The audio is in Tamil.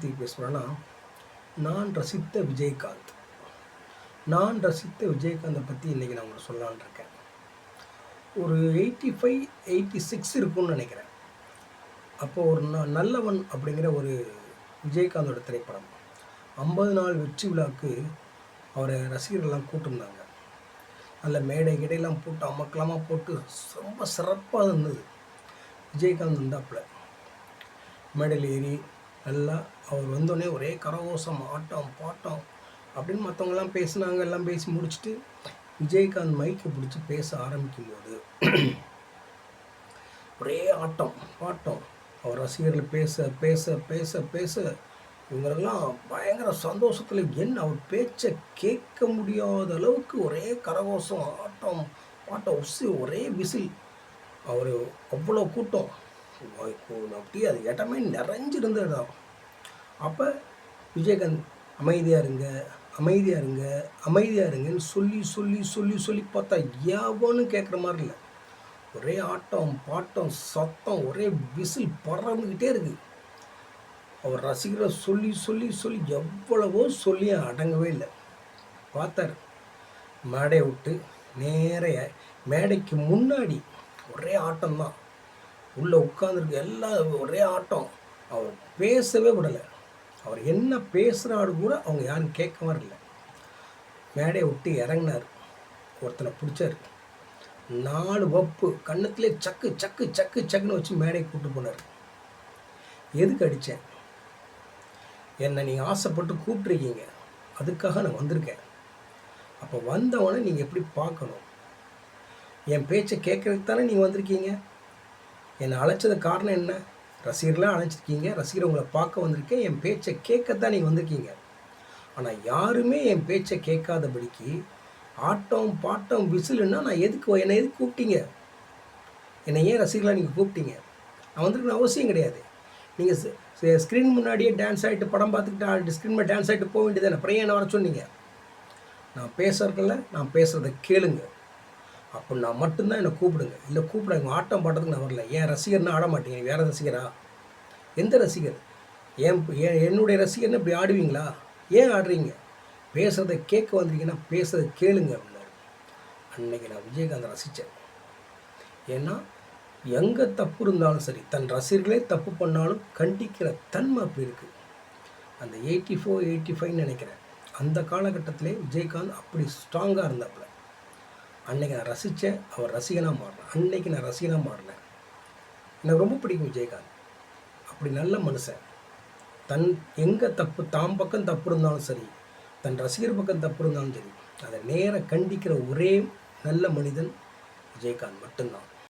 பற்றி பேசுகிறேன்னா நான் ரசித்த விஜயகாந்த். நான் ரசித்த விஜயகாந்தை பற்றி இன்றைக்கி நான் உங்களுக்கு சொல்லலான்னு இருக்கேன். ஒரு எயிட்டி ஃபைவ் எயிட்டி சிக்ஸ் இருக்கும்னு நினைக்கிறேன். அப்போ ஒரு ந- நல்லவன் அப்படிங்கிற ஒரு விஜயகாந்தோட திரைப்படம். ஐம்பது நாள் வெற்றி விழாவுக்கு அவரை ரசிகர்கள்லாம் கூட்டிருந்தாங்க. நல்ல மேடை கிடையெல்லாம் போட்டு அமக்கலமாக போட்டு ரொம்ப சிறப்பாக இருந்தது. விஜயகாந்த் இருந்தாப்புல மேடையில் ஏறி எல்லாம் அவர் வந்தோடனே ஒரே கரகோஷம் ஆட்டம் பாட்டம் அப்படின்னு மற்றவங்கெல்லாம் பேசினாங்க. எல்லாம் பேசி முடிச்சுட்டு விஜயகாந்த் மைக்கை பிடிச்சி பேச ஆரம்பிக்கும் போது ஒரே ஆட்டம் பாட்டம். அவர் ரசிகர்கள் பேச பேச பேச பேச இவங்களெல்லாம் பயங்கர சந்தோஷத்தில் என்ன அவர் பேச்சை கேட்க முடியாத அளவுக்கு ஒரே கரகோஷம் ஆட்டம் பாட்டம் உசி ஒரே விசில். அவர் அவ்வளோ கூட்டம். அப்படியே அது இடமே நிறைஞ்சிருந்தது தான் அப்போ விஜயகாந்த் அமைதியாக இருங்க அமைதியாக இருங்க அமைதியாக இருங்கன்னு சொல்லி சொல்லி சொல்லி சொல்லி பார்த்தா எவனு கேட்குற மாதிரி இல்லை. ஒரே ஆட்டம் பாட்டம் சத்தம் ஒரே விசில் பறந்துக்கிட்டே இருக்கு. அவர் ரசிகரை சொல்லி சொல்லி சொல்லி எவ்வளவோ சொல்லி அடங்கவே இல்லை. பார்த்தார். மேடையை விட்டு நேரைய மேடைக்கு முன்னாடி ஒரே ஆட்டம் தான் உள்ளே உட்காந்துருக்கு எல்லாம் ஒரே ஆட்டம். அவர் பேசவே விடலை. அவர் என்ன பேசுகிறாரு கூட அவங்க யாரும் கேட்க வரல. இல்லை மேடையை விட்டு இறங்கினார். ஒருத்தனை பிடிச்சார். நாலு வப்பு கண்ணத்திலே சக்கு சக்கு சக்கு சக்குன்னு வச்சு மேடையை கூப்பிட்டு போனார். எதுக்கு அடித்தேன் என்னை நீங்கள் ஆசைப்பட்டு கூப்பிட்ருக்கீங்க அதுக்காக நான் வந்திருக்கேன். அப்போ வந்தவனை நீங்கள் எப்படி பார்க்கணும்? என் பேச்சை கேட்கறதுக்கு தானே நீங்கள் வந்திருக்கீங்க? என்னை அழைச்சது காரணம் என்ன? ரசிகர்களாக அழைச்சிருக்கீங்க ரசிகர் உங்களை பார்க்க வந்திருக்கேன் என் பேச்சை கேட்க தான் நீங்கள் வந்திருக்கீங்க. ஆனால் யாருமே என் பேச்சை கேட்காதபடிக்கு ஆட்டம் பாட்டம் விசிலுன்னா நான் எதுக்கு என்னை எதுக்கு கூப்பிட்டீங்க? என்னை ஏன் ரசிகர்களாக நீங்கள் கூப்பிட்டீங்க? நான் வந்திருக்கணும் அவசியம் கிடையாது. நீங்கள் ஸ்க்ரீன் முன்னாடியே டான்ஸ் ஆகிட்டு படம் பார்த்துக்கிட்டு ஸ்க்ரீன் மேலே டான்ஸ் ஆகிட்டு போக வேண்டியது அப்புறம் ஏன் என்ன வர சொன்னீங்க? நான் பேசுகிறதில்ல நான் பேசுகிறத கேளுங்க. அப்படின்னா மட்டும்தான் என்னை கூப்பிடுங்க. இல்லை கூப்பிடுங்க ஆட்டம் பாட்டத்துக்கு நான் வரல. ஏன் ரசிகர்னா ஆட மாட்டீங்க? வேற ரசிகரா? எந்த ரசிகர்? ஏன் ஏன் என்னுடைய ரசிகர்னு இப்படி ஆடுவீங்களா? ஏன் ஆடுறீங்க? பேசுகிறத கேட்க வந்திருக்கீங்கன்னா பேசுறத கேளுங்க அப்படின்னாரு. அன்னைக்கு நான் விஜயகாந்த் ரசித்தேன் ஏன்னா எங்கே தப்பு இருந்தாலும் சரி தன் ரசிகர்களே தப்பு பண்ணாலும் கண்டிக்கிற தன்மை அப்படி இருக்குது அந்த எயிட்டி ஃபோர் எயிட்டி ஃபைவ்னு நினைக்கிறேன். அந்த காலகட்டத்திலே விஜயகாந்த் அப்படி ஸ்ட்ராங்காக இருந்தாப்புல. அன்னைக்கு நான் ரசித்தேன் அவர் ரசிகனாக மாறினேன். அன்னைக்கு நான் ரசிகனாக மாறினேன். எனக்கு ரொம்ப பிடிக்கும் விஜயகாந்த். அப்படி நல்ல மனுஷன். தன் எங்கே தப்பு தாம் பக்கம் தப்பு இருந்தாலும் சரி தன் ரசிகர் பக்கம் தப்பு இருந்தாலும் சரி அதை நேராக கண்டிக்கிற ஒரே நல்ல மனிதன் விஜயகாந்த் மட்டும்தான்.